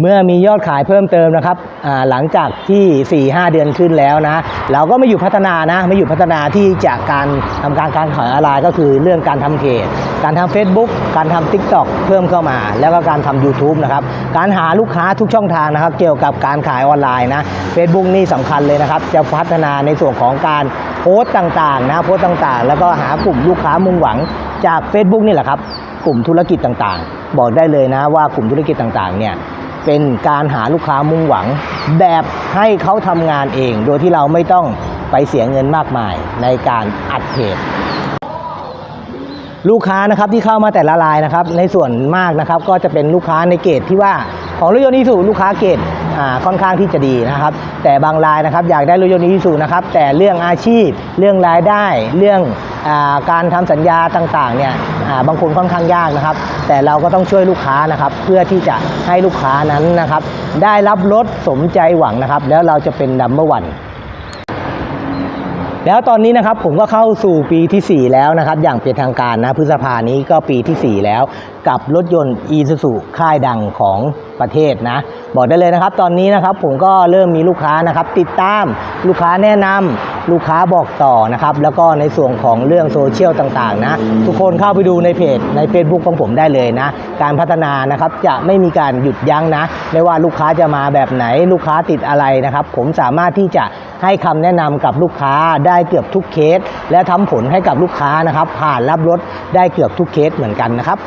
เมื่อมียอดขายเพิ่มเติมนะครับหลังจากที่ 4 5 เดือนขึ้นแล้วนะ เราก็ไม่อยู่พัฒนานะ ไม่อยู่พัฒนาที่จะกการทำการการขายออนไลน์ก็คือเรื่องการทำเพจการทำ Facebook การทำ TikTok เพิ่มเข้ามา แล้วก็การทำ YouTube นะครับ การหาลูกค้าทุกช่องทางนะครับ เกี่ยวกับการขายออนไลน์นะ Facebook นี่สำคัญเลยนะครับ จะพัฒนาในส่วนของการโพสต์ต่างๆนะโพสต์ต่างๆ แล้วก็หากลุ่มลูกค้ามุ่งหวังจาก Facebook นี่แหละครับกลุ่มธุรกิจต่างๆ บอกได้เลยนะว่ากลุ่มธุรกิจต่างๆเนี่ย เป็นการหาลูกค้ามุ่งหวัง แบบให้เขาทำงานเอง โดยที่เราไม่ต้องไปเสียเงินมากมายในการอัดเพจลูกค้านะครับที่เข้ามาแต่ละรายนะครับ ในส่วนมากนะครับก็จะเป็นลูกค้าในเกรดที่ว่าของรถยนต์อีซูลูกค้าเกรดค่อนข้างที่จะดีนะครับ แต่บางรายนะครับอยากได้รถยนต์อีซูนะครับแต่เรื่องอาชีพ เรื่องรายได้เรื่อง การทำสัญญาต่างๆเนี่ยบางคนค่อนข้างยากนะครับ แต่เราก็ต้องช่วยลูกค้านะครับเพื่อที่จะให้ลูกค้านั้นนะครับได้รับรถสมใจหวังนะครับ แล้วเราจะเป็นดัมเบอร์วันแล้วตอนนี้นะครับผมก็เข้าสู่ปีทีสี่ 4 แล้วนะครับ อย่างเป็นทางการนะพฤษภานี้ก็ปีทีสี่4 แล้ว กับรถยนต์ e s u z u ค่ายดังของประเทศนะ บอกได้เลยนะครับ ตอนนี้นะครับผมก็เริ่มมีลูกค้านะครับ ติดตามลูกค้าแนะนำลูกค้าบอกต่อนะครับ แล้วก็ในส่วนของเรื่องโซเชียลต่างๆ นะ ทุกคนเข้าไปดูในเพจใน Facebook ของผมได้เลยนะ การพัฒนานะครับจะไม่มีการหยุดยั้งนะ ไม่ว่าลูกค้าจะมาแบบไหนลูกค้าติดอะไรนะครับ ผมสามารถที่จะให้คำแนะนำกับลูกค้าได้เกือบทุกเคส และทำผลให้กับลูกค้านะครับ ผ่านรับรถได้เกือบทุกเคสเหมือนกันนะครับ